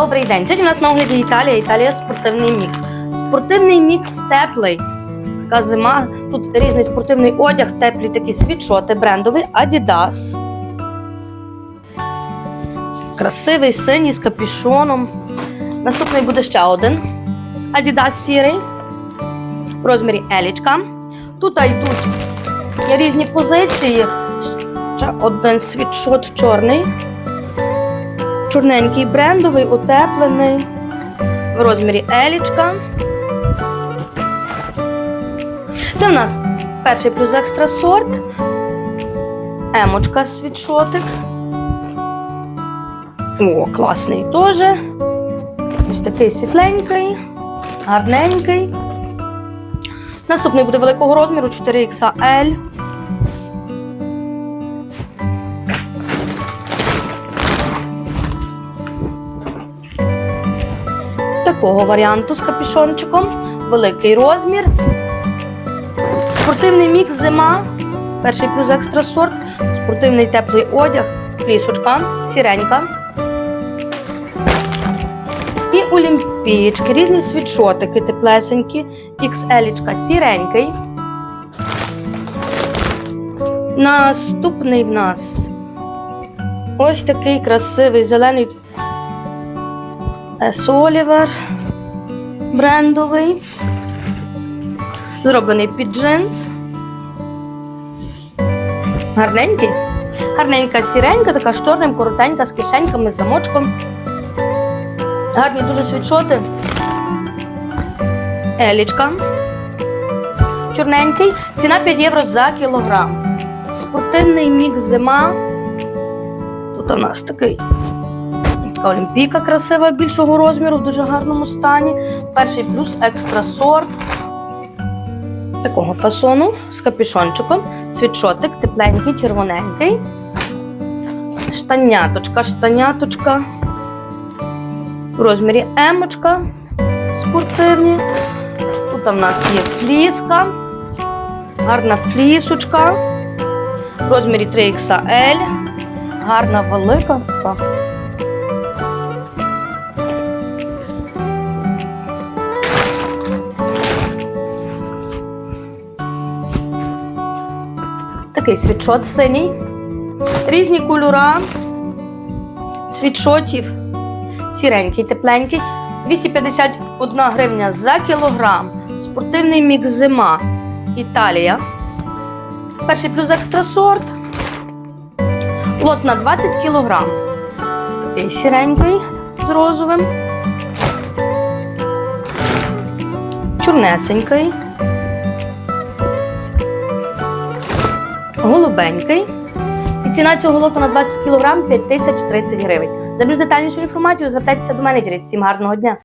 Добрий день. Сьогодні у нас на огляді Італія. Італія спортивний мікс. Спортивний мікс теплий. Така зима. Тут різний спортивний одяг, теплі такі світшоти, брендовий Adidas. Красивий синій з капюшоном. Наступний буде ще один. Adidas сірий. В розмірі елічка. Тут йдуть різні позиції. Ще один світшот чорний. Чорненький брендовий, утеплений. В розмірі елічка. Це в нас перший плюс екстра сорт. Емочка світшотик. О, класний теж. Ось такий світленький, гарненький. Наступний буде великого розміру 4XL. Такого варіанту з капюшончиком. Великий розмір. Спортивний мікс зима. Перший плюс екстра сорт. Спортивний теплий одяг. Плісочка, сіренька. І олімпієчки, різні світшотики теплесенькі. XL сіренький. Наступний в нас ось такий красивий зелений Ес Олівер брендовий. Зроблений під джинс. Гарненький. Гарненька сіренька, така з чорним, коротенька, з кишеньками, з замочком. Гарні дуже світшоти. Елічка. Чорненький. Ціна 5 євро за кілограм. Спортивний мікс зима. Тут у нас такий Така олімпійка красива більшого розміру в дуже гарному стані. Перший плюс екстра сорт. Такого фасону з капюшончиком. Світшотик тепленький, червоненький. Штаняточка, штаняточка. В розмірі емочка. Спортивні. Тут у нас є фліска. Гарна флісочка. В розмірі 3XL. Гарна велика. Такий світшот синій. Різні кольора світшотів. Сіренький, тепленький. 251 гривня за кілограм. Спортивний мікс зима. Італія. Перший плюс екстра сорт. Лот на 20 кілограм. Ось такий сіренький з розовим. Чорнесенький. Голубенький. І ціна цього лоту на 20 кг 5030 гривень. За більш детальнішу інформацію звертайтеся до менеджерів. Всім гарного дня!